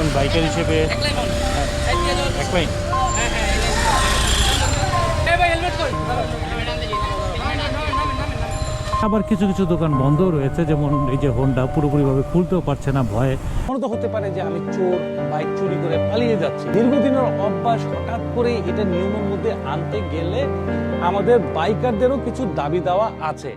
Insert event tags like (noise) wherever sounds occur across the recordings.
একজন বাইকার হিসেবে আবার কিছু কিছু দোকান বন্ধ রয়েছে যেমন এই যে হোন্ডা পুরোপুরিভাবে খুলতেও পারছে না ভয়ে। মনে তো হতে পারে যে আমি চোর বাইক চুরি করে পালিয়ে যাচ্ছি। দীর্ঘদিনের অভ্যাস হঠাৎ করে এটা নিয়মের মধ্যে আনতে গেলে আমাদের বাইকারদেরও কিছু দাবি দেওয়া আছে।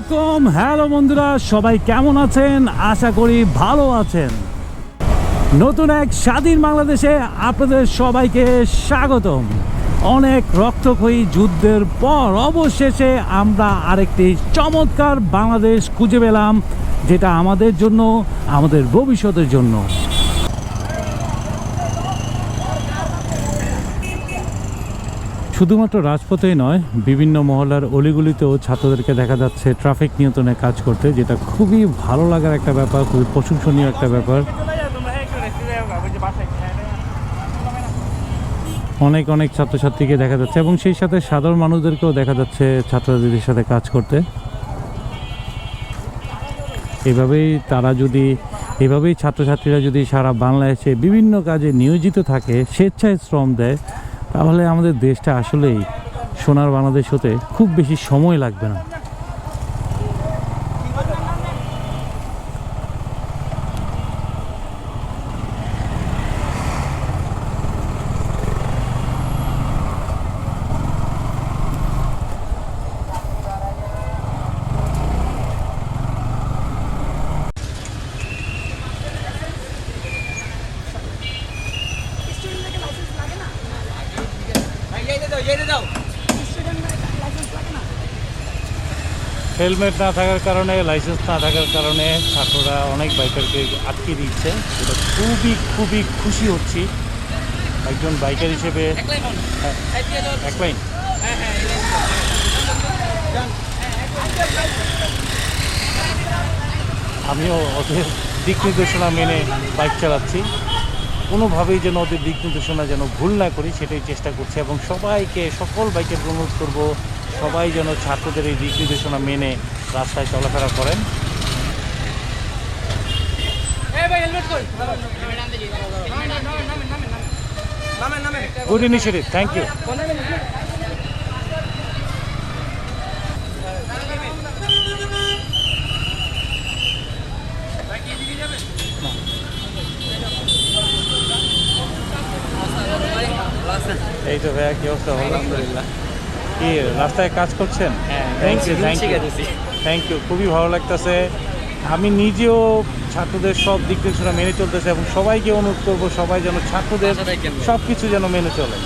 আলাইকুম হ্যালো বন্ধুরা, সবাই কেমন আছেন? আশা করি ভালো আছেন। নতুন এক স্বাধীন বাংলাদেশে আপনাদের সবাইকে স্বাগতম। অনেক রক্তক্ষয়ী যুদ্ধের পর অবশেষে আমরা আরেকটি চমৎকার বাংলাদেশ খুঁজে পেলাম, যেটা আমাদের জন্য, আমাদের ভবিষ্যতের জন্য। শুধুমাত্র রাজপথেই নয়, বিভিন্ন মহলার অলিগুলিতেও ছাত্রদেরকে দেখা যাচ্ছে ট্রাফিক নিয়ন্ত্রণে কাজ করতে, যেটা খুবই ভালো লাগার একটা ব্যাপার, খুবই প্রশংসনীয় একটা ব্যাপার। অনেক অনেক ছাত্রছাত্রীকে দেখা যাচ্ছে, এবং সেই সাথে সাধারণ মানুষদেরকেও দেখা যাচ্ছে ছাত্রছাত্রীদের সাথে কাজ করতে। এভাবেই তারা যদি, এভাবেই ছাত্রছাত্রীরা যদি সারা বাংলাদেশে বিভিন্ন কাজে নিয়োজিত থাকে, স্বেচ্ছায় শ্রম দেয় তাহলে আমাদের দেশটা আসলেই সোনার বাংলাদেশ হতে খুব বেশি সময় লাগবে না। হেলমেট না থাকার কারণে লাইসেন্স না থাকার কারণে ছাত্ররা অনেক বাইকারকে আটকে দিচ্ছে এটা খুবই খুবই খুশি হচ্ছি। একজন বাইকার হিসেবে হ্যাঁ, এক লাইন। আমিও ওদের দিক নির্দেশনা মেনে বাইক চালাচ্ছি। কোনোভাবেই যেন ওদের দিক নির্দেশনা যেন ভুল না করি সেটাই চেষ্টা করছি এবং সবাইকে সকল বাইকের অনুরোধ করব সবাই যেন ছাত্রদের এই দিক নির্দেশনা মেনে রাস্তায় চলাফেরা করেন। গুড ইনিশিয়েটিভ থ্যাংক ইউ এই তো ভাইয়া কি অবস্থা? আলহামদুলিল্লাহ। কি রাস্তায় কাজ করছেন? হ্যাঁ thank you thank you thank you খুবই ভালো লাগতেছে। আমি নিজেও ছাত্রদের সব দিক নির্দেশনা মেনে চলতেছে এবং সবাইকে অনুরোধ করব সবাই যেন ছাত্রদের সব কিছু যেন মেনে চলে।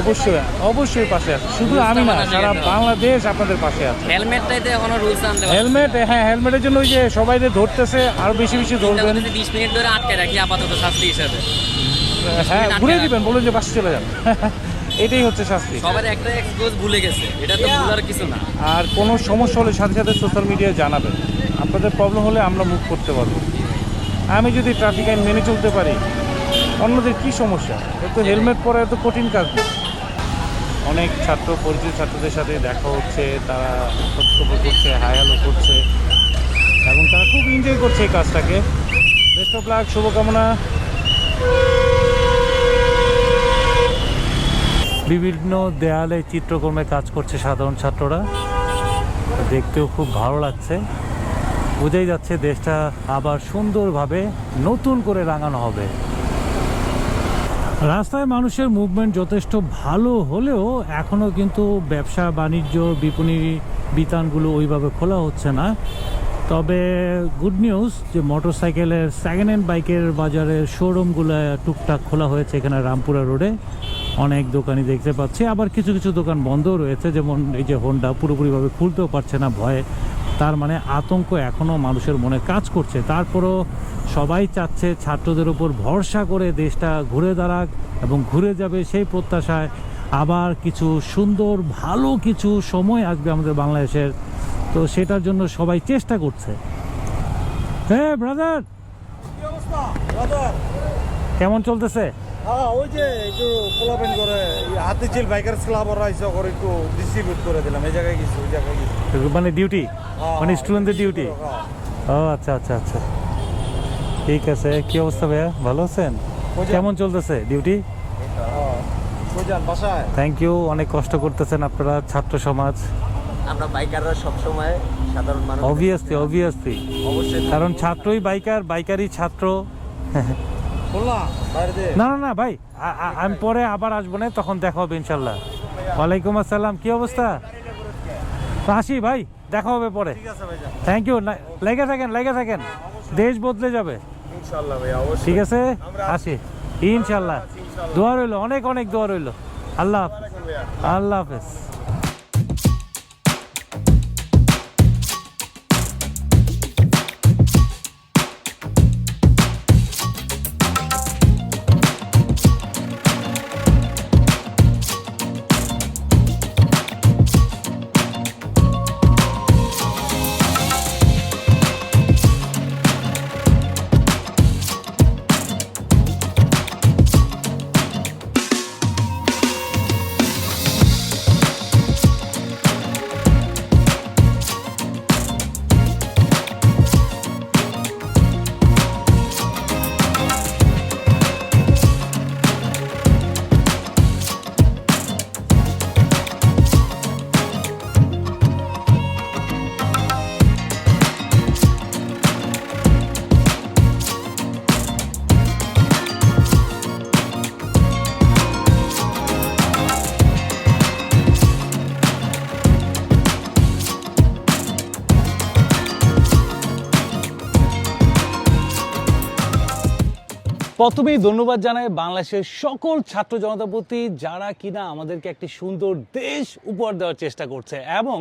অবশ্যই অবশ্যই পাশে আছে। শুধু আমি না সারা বাংলাদেশ আপনাদের পাশে আছে। হেলমেটটাইতে এখনও রুলস আনতে হেলমেট হ্যাঁ হেলমেটের জন্য ওই যে সবাই যে ধরতেছে আরও বেশি বেশি ধরবেন। মিনিট ধরে আটকে রাখি আপাতত শাস্তি হিসাবে। হ্যাঁ ঘুরে দিবেন বলুন যে বাসে চলে যান। এটাই হচ্ছে শাস্তি। সবার একটা এক্সপোজ ভুলে গেছে। এটা তো ভুলার কিছু না। আর কোনো সমস্যা হলে সাথে সাথে সোশ্যাল মিডিয়ায় জানাবেন। আপনাদের প্রবলেম হলে আমরা মুখ করতে পারব। আমি যদি ট্রাফিক আইন মেনে চলতে পারি অন্যদের কি সমস্যা? তো হেলমেট পরা এত কঠিন কাজ না। অনেক ছাত্র পরিচিত ছাত্রদের সাথে দেখা হচ্ছে তারা খোঁজখবর করছে হ্যালো করছে এবং তারা খুব এনজয় করছে এই কাজটাকে। বেস্ট অফ লাক শুভকামনা। বিভিন্ন দেয়ালে চিত্রকর্মে কাজ করছে সাধারণ ছাত্ররা। দেখতেও খুব ভালো লাগছে। বোঝাই যাচ্ছে দেশটা আবার সুন্দরভাবে নতুন করে রাঙানো হবে। রাস্তায় মানুষের মুভমেন্ট যথেষ্ট ভালো হলেও এখনও কিন্তু ব্যবসা, বাণিজ্য, বিপণী বিতানগুলো ওইভাবে খোলা হচ্ছে না। তবে গুড নিউজ যে মোটরসাইকেলের সেকেন্ড হ্যান্ড বাইকের বাজারের শোরুমগুলো টুকটাক খোলা হয়েছে এখানে রামপুরা রোডে অনেক দোকানই দেখতে পাচ্ছি। আবার কিছু কিছু দোকান বন্ধও রয়েছে যেমন এই যে হোন্ডা পুরোপুরিভাবে খুলতেও পারছে না ভয়ে। তার মানে আতঙ্ক এখনও মানুষের মনে কাজ করছে। তারপরও সবাই চাচ্ছে ছাত্রদের উপর ভরসা করে দেশটা ঘুরে দাঁড়াক এবং ঘুরে যাবে সেই প্রত্যাশায়। আবার কিছু সুন্দর ভালো কিছু সময় আসবে আমাদের বাংলাদেশের। তো সেটার জন্য সবাই চেষ্টা করছে। হ্যাঁ ব্রাদার কেমন চলতেছে? হ্যাঁ ওই যে একটু কোলাপেন করে হাতে চিল বাইকার ক্লাব ওরা এসে করে একটু ডিস্ট্রিবিউট করে দিলাম এই জায়গায় গেছি ওই জায়গায় মানে ডিউটি হ্যাঁ, মানে হ্যাঁ, স্টুডেন্টদের ডিউটি হ্যাঁ। ও আচ্ছা আচ্ছা আচ্ছা। ঠিক আছে কি অবস্থা ভাইয়া? ভালো আছেন। কেমন চলতেছে ডিউটি হ্যাঁ। থ্যাংক ইউ অনেক কষ্ট করতেছেন আপনারা ছাত্র সমাজ। আমরা বাইকাররা সবসময় সাধারণ মানুষ অবভিয়াসলি অবভিয়াসলি অবশ্যই। কারণ ছাত্রই বাইকার বাইকারই ছাত্র। (laughs) না না না ভাই আমি পরে আবার আসব না তখন দেখা হবে ইনশাল্লাহ। ওয়ালাইকুম আসসালাম কি অবস্থা? আসি ভাই দেখা হবে পরে। থ্যাংক ইউ লেগে থাকেন লেগে থাকেন। দেশ বদলে যাবে। ঠিক আছে? আসি। ইনশাল্লাহ। দোয়া রইল অনেক অনেক দোয়া রইল। আল্লাহ হাফেজ। আল্লাহ হাফেজ। প্রথমেই ধন্যবাদ জানাই বাংলাদেশের সকল ছাত্র জনতা প্রতি যারা কিনা আমাদেরকে একটি সুন্দর দেশ উপহার দেওয়ার চেষ্টা করছে। এবং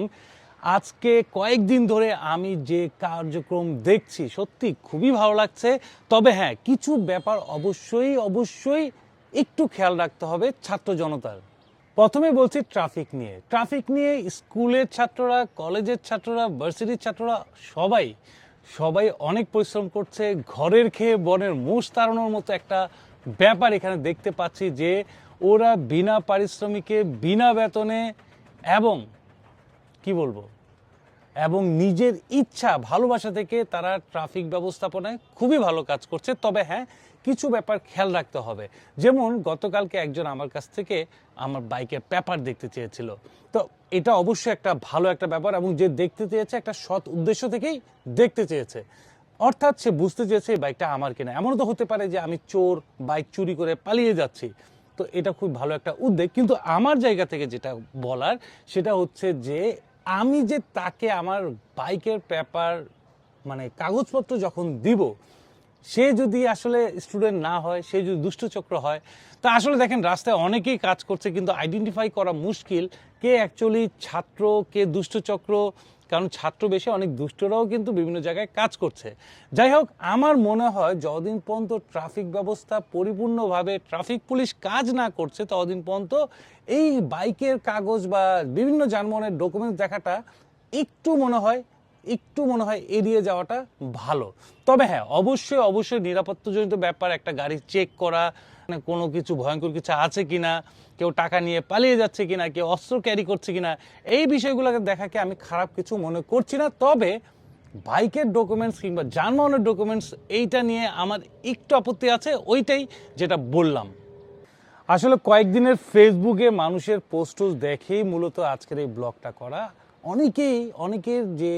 আজকে কয়েকদিন ধরে আমি যে কার্যক্রম দেখছি, সত্যি খুবই ভালো লাগছে। তবে হ্যাঁ কিছু ব্যাপার অবশ্যই অবশ্যই একটু খেয়াল রাখতে হবে ছাত্র জনতার। প্রথমে বলছি ট্রাফিক নিয়ে। ট্রাফিক নিয়ে স্কুলের ছাত্ররা, কলেজের ছাত্ররা, ভার্সিটির ছাত্ররা সবাই সবাই অনেক পরিশ্রম করছে, ঘরের খেয়ে বনের মুষ তাড়ানোর মতো একটা ব্যাপার এখানে দেখতে পাচ্ছি যে ওরা বিনা পারিশ্রমিকে, বিনা বেতনে এবং, কি বলব, এবং নিজের ইচ্ছা, ভালোবাসা থেকে তারা ট্রাফিক ব্যবস্থাপনায় খুবই ভালো কাজ করছে। তবে হ্যাঁ কিছু ব্যাপার খেয়াল রাখতে হবে। যেমন গতকালকে একজন আমার কাছ থেকে আমার বাইকের পেপার দেখতে চেয়েছিল। তো এটা অবশ্যই একটা ভালো একটা ব্যাপার এবং যে দেখতে চেয়েছে একটা সৎ উদ্দেশ্য থেকেই দেখতে চেয়েছে। অর্থাৎ সে বুঝতে চেয়েছে এই বাইকটা আমার কেনা। এমনও তো হতে পারে যে আমি চোর, বাইক চুরি করে পালিয়ে যাচ্ছি। তো এটা খুব ভালো একটা উদ্যোগ। কিন্তু আমার জায়গা থেকে যেটা বলার, সেটা হচ্ছে যে আমি যে তাকে আমার বাইকের পেপার মানে কাগজপত্র যখন দিব সে যদি আসলে স্টুডেন্ট না হয়, সে যদি দুষ্টচক্র হয়, তা আসলে দেখেন রাস্তায় অনেকেই কাজ করছে, কিন্তু আইডেন্টিফাই করা মুশকিল কে অ্যাকচুয়ালি ছাত্র, কে দুষ্টচক্র কারণ ছাত্র বেশি অনেক দুষ্টরাও কিন্তু বিভিন্ন জায়গায় কাজ করছে। যাই হোক, আমার মনে হয় যতদিন পর্যন্ত ট্রাফিক ব্যবস্থা পরিপূর্ণভাবে ট্রাফিক পুলিশ কাজ না করছে, ততদিন পর্যন্ত এই বাইকের কাগজ বা বিভিন্ন যানবাহনের ডকুমেন্টস দেখাটা একটু মনে হয় একটু মনে হয় এড়িয়ে যাওয়াটা ভালো। তবে হ্যাঁ অবশ্যই অবশ্যই নিরাপত্তাজনিত ব্যাপার, একটা গাড়ি চেক করা মানে কোনো কিছু ভয়ঙ্কর কিছু আছে কিনা, কেউ টাকা নিয়ে পালিয়ে যাচ্ছে কিনা, কেউ অস্ত্র ক্যারি করছে কিনা, এই বিষয়গুলোকে দেখাকে আমি খারাপ কিছু মনে করছি না। তবে বাইকের ডকুমেন্টস কিংবা যানবাহনের ডকুমেন্টস এইটা নিয়ে আমার একটু আপত্তি আছে, ওইটাই যেটা বললাম। আসলে কয়েকদিনের ফেসবুকে মানুষের পোস্ট দেখেই মূলত আজকের এই ব্লগটা করা। অনেকেই, অনেকের যে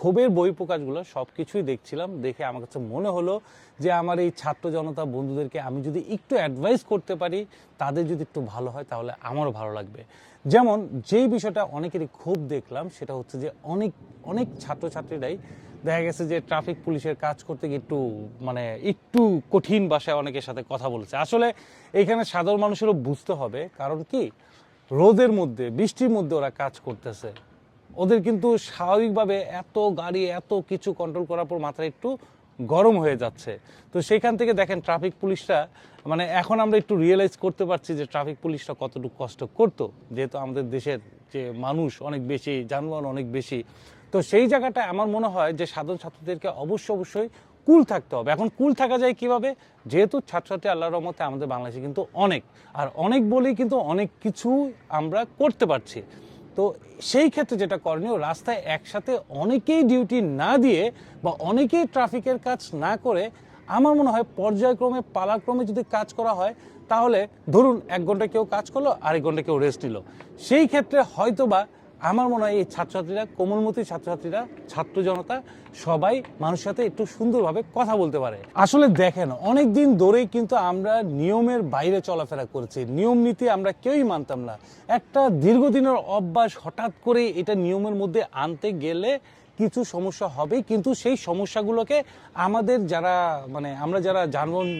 ক্ষোভের বই প্রকাশগুলো সব কিছুই দেখছিলাম, দেখে আমার কাছে মনে হলো যে আমার এই ছাত্র জনতা বন্ধুদেরকে আমি যদি একটু অ্যাডভাইস করতে পারি, তাদের যদি একটু ভালো হয় তাহলে আমারও ভালো লাগবে। যেমন যেই বিষয়টা অনেকেরই ক্ষোভ দেখলাম, সেটা হচ্ছে যে অনেক অনেক ছাত্রছাত্রীরাই দেখা গেছে যে ট্রাফিক পুলিশের কাজ করতে গিয়ে একটু মানে একটু কঠিন ভাষায় অনেকের সাথে কথা বলেছে। আসলে এখানে সাধারণ মানুষেরও বুঝতে হবে, কারণ কি? রোদের মধ্যে, বৃষ্টির মধ্যে ওরা কাজ করতেছে। ওদের কিন্তু স্বাভাবিকভাবে এত গাড়ি, এত কিছু কন্ট্রোল করার পর মাথা একটু গরম হয়ে যাচ্ছে। তো সেখান থেকে দেখেন ট্রাফিক পুলিশরা মানে এখন আমরা একটু রিয়েলাইজ করতে পারছি যে ট্রাফিক পুলিশরা কতটুকু কষ্ট করতো। যেহেতু আমাদের দেশের যে মানুষ অনেক বেশি, যানবাহন অনেক বেশি। তো সেই জায়গাটা আমার মনে হয় যে সাধারণ ছাত্রদেরকে অবশ্যই অবশ্যই কুল থাকতে হবে। এখন কুল থাকা যায় কীভাবে? যেহেতু ছাত্রছাত্রী আল্লাহর রহমতে আমাদের বাংলাদেশে কিন্তু অনেক। আর অনেক বলেই কিন্তু অনেক কিছু আমরা করতে পারছি। তো সেই ক্ষেত্রে যেটা করণীয়, রাস্তায় একসাথে অনেকেই ডিউটি না দিয়ে বা অনেকেই ট্রাফিকের কাজ না করে, আমার মনে হয় পর্যায়ক্রমে, পালাক্রমে যদি কাজ করা হয়, তাহলে ধরুন এক ঘণ্টা কেউ কাজ করল, আরেক ঘণ্টা কেউ রেস্ট নিল। সেই ক্ষেত্রে হয়তোবা আমার মনে হয় এই ছাত্রছাত্রীরা, কোমলমতি ছাত্রছাত্রীরা, ছাত্র জনতা, সবাই মানুষের সাথে একটু সুন্দরভাবে কথা বলতে পারে। আসলে দেখেন অনেক দিন ধরেই কিন্তু আমরা নিয়মের বাইরে চলাফেরা করেছি। নিয়ম নীতি আমরা কেউই মানতাম না। একটা দীর্ঘদিনের অভ্যাস হঠাৎ করে এটা নিয়মের মধ্যে আনতে গেলে কিছু সমস্যা হবে কিন্তু সেই সমস্যাগুলোকে আমাদের যারা মানে আমরা যারা যানবাহন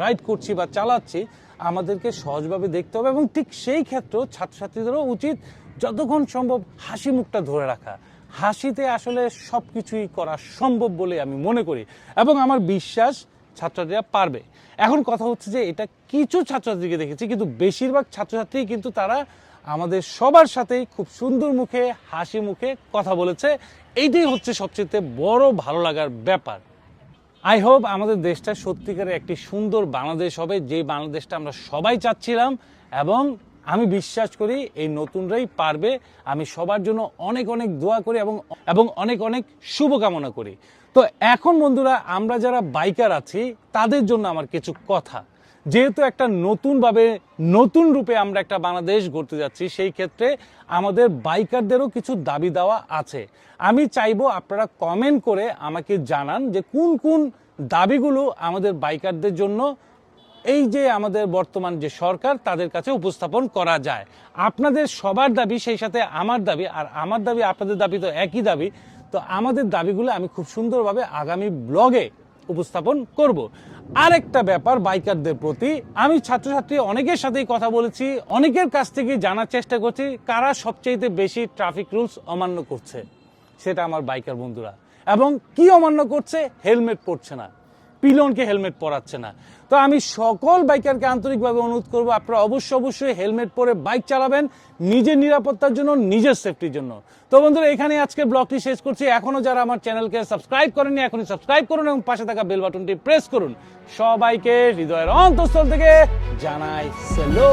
রাইড করছি বা চালাচ্ছি, আমাদেরকে সহজভাবে দেখতে হবে এবং ঠিক সেই ক্ষেত্রেও ছাত্রছাত্রীদেরও উচিত যতক্ষণ সম্ভব হাসি মুখটা ধরে রাখা। হাসিতে আসলে সব কিছুই করা সম্ভব বলে আমি মনে করি। এবং আমার বিশ্বাস ছাত্রছাত্রীরা পারবে। এখন কথা হচ্ছে যে, এটা কিছু ছাত্রছাত্রীকে দেখেছি, কিন্তু বেশিরভাগ ছাত্রছাত্রী কিন্তু তারা আমাদের সবার সাথেই খুব সুন্দর মুখে, হাসি মুখে কথা বলেছে। এইটাই হচ্ছে সবচেয়ে বড় ভালো লাগার ব্যাপার। আই হোপ আমাদের দেশটা সত্যিকারের একটি সুন্দর বাংলাদেশ হবে, যেই বাংলাদেশটা আমরা সবাই চাচ্ছিলাম, এবং আমি বিশ্বাস করি এই নতুনরাই পারবে। আমি সবার জন্য অনেক অনেক দোয়া করি এবং এবং অনেক অনেক শুভকামনা করি। তো এখন বন্ধুরা, আমরা যারা বাইকার আছি, তাদের জন্য আমার কিছু কথা। যেহেতু একটা নতুনভাবে, নতুন রূপে আমরা একটা বাংলাদেশ গড়তে যাচ্ছি, সেই ক্ষেত্রে আমাদের বাইকারদেরও কিছু দাবি দেওয়া আছে। আমি চাইব আপনারা কমেন্ট করে আমাকে জানান যে কোন কোন দাবিগুলো আমাদের বাইকারদের জন্য এই যে আমাদের বর্তমান যে সরকার, তাদের কাছে উপস্থাপন করা যায়। আপনাদের সবার দাবি সেই সাথে আমার দাবি, আর আমার দাবি, আপনাদের দাবি তো একই দাবি। তো আমাদের দাবিগুলো আমি খুব সুন্দরভাবে আগামী ব্লগে উপস্থাপন করব। আরেকটা ব্যাপার বাইকারদের প্রতি, আমি ছাত্রছাত্রী অনেকের সাথেই কথা বলেছি, অনেকের কাছ থেকে জানার চেষ্টা করছি, কারা সবচেয়ে বেশি ট্রাফিক রুলস অমান্য করছে, সেটা আমার বাইকার বন্ধুরা। এবং কি অমান্য করছে? হেলমেট পরছে না। পিলনকে হেলমেট পরাচ্ছে না। তো আমি সকল বাইকারকে আন্তরিকভাবে অনুরোধ করব, আপনারা অবশ্যই অবশ্যই হেলমেট পরে বাইক চালাবেন, নিজের নিরাপত্তার জন্য, নিজের সেফটির জন্য। তো বন্ধুরা এখানে আজকে ব্লগটি শেষ করছি। এখনও যারা আমার চ্যানেলকে সাবস্ক্রাইব করেননি, এখনই সাবস্ক্রাইব করুন এবং পাশে থাকা বেল বাটনটি প্রেস করুন। সবাইকে হৃদয়ের অন্তঃস্থল থেকে জানাই সেলো।